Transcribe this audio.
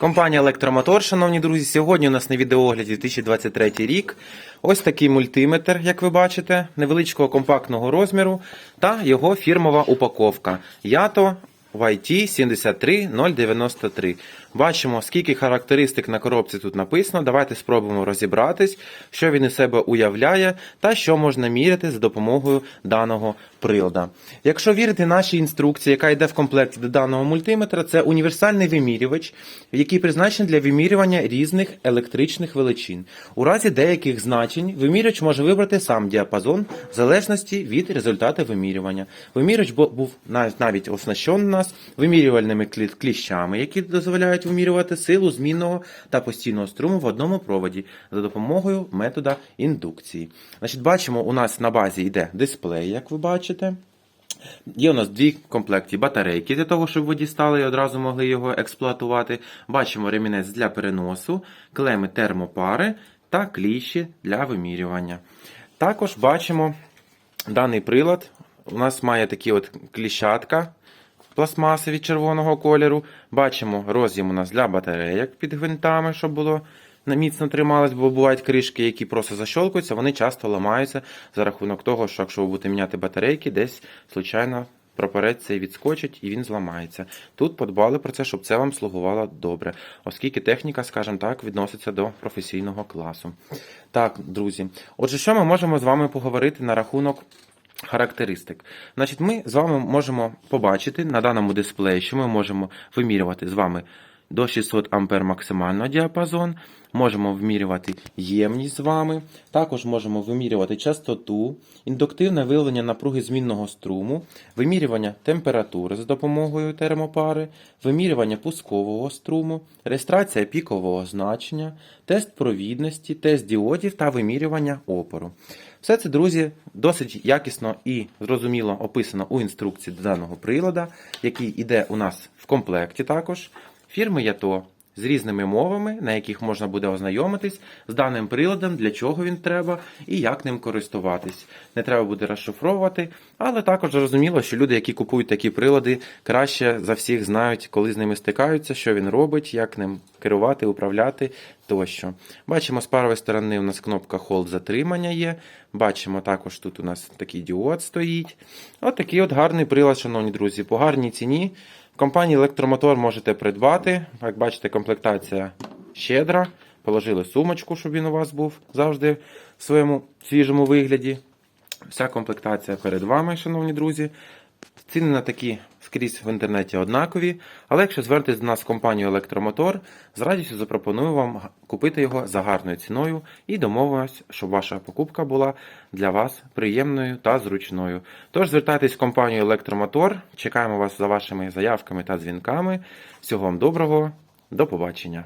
Компанія Електромотор, шановні друзі, сьогодні у нас на відеоогляді 2023 рік. Ось такий мультиметр, як ви бачите, невеличкого компактного розміру та його фірмова упаковка Yato YT 73093. Бачимо, скільки характеристик на коробці тут написано. Давайте спробуємо розібратись, що він із себе уявляє та що можна міряти за допомогою даного прилада. Якщо вірити нашій інструкції, яка йде в комплекті до даного мультиметра, це універсальний вимірювач, який призначений для вимірювання різних електричних величин. У разі деяких значень вимірювач може вибрати сам діапазон в залежності від результату вимірювання. Вимірювач був навіть оснащений нас вимірювальними кліщами, які дозволяють вимірювати силу змінного та постійного струму в одному проводі за допомогою метода індукції. Значить, бачимо, у нас на базі йде дисплей, як ви бачите. Є у нас дві комплекті батарейки для того, щоб ви дістали і одразу могли його експлуатувати. Бачимо ремінець для переносу, клеми термопари та кліщі для вимірювання. Також бачимо даний прилад. У нас має такі от кліщатка пластмасові червоного кольору. Бачимо роз'єм у нас для батарейок під гвинтами, щоб було міцно трималось, бо бувають кришки, які просто защолкуються, вони часто ламаються за рахунок того, що якщо ви будете міняти батарейки, десь случайно пропареться і відскочить, і він зламається. Тут подбали про це, щоб це вам слугувало добре, оскільки техніка, скажімо так, відноситься до професійного класу. Так, друзі, отже, що ми можемо з вами поговорити на рахунок характеристик. Значить, ми з вами можемо побачити на даному дисплеї, що ми можемо вимірювати з вами до 600 А максимально діапазон, можемо вимірювати ємність з вами, також можемо вимірювати частоту, індуктивне виявлення напруги змінного струму, вимірювання температури з допомогою термопари, вимірювання пускового струму, реєстрація пікового значення, тест провідності, тест діодів та вимірювання опору. Все це, друзі, досить якісно і зрозуміло описано у інструкції до даного прилада, який іде у нас в комплекті також. Фірми Ято з різними мовами, на яких можна буде ознайомитись з даним приладом, для чого він треба і як ним користуватись. Не треба буде розшифровувати, але також зрозуміло, що люди, які купують такі прилади, краще за всіх знають, коли з ними стикаються, що він робить, як ним керувати, управляти тощо. Бачимо, з правої сторони у нас кнопка Hold затримання є. Бачимо, також тут у нас такий діод стоїть. От такий от гарний прилад, шановні друзі, по гарній ціні. Компанії Електромотор можете придбати. Як бачите, комплектація щедра. Положили сумочку, щоб він у вас був завжди в своєму свіжому вигляді. Вся комплектація перед вами, шановні друзі. Ціни на такі скрізь в інтернеті однакові, але якщо звернетесь до нас в компанію Електромотор, з радістю запропоную вам купити його за гарною ціною і домовимось, щоб ваша покупка була для вас приємною та зручною. Тож звертайтесь в компанію Електромотор, чекаємо вас за вашими заявками та дзвінками. Всього вам доброго, до побачення!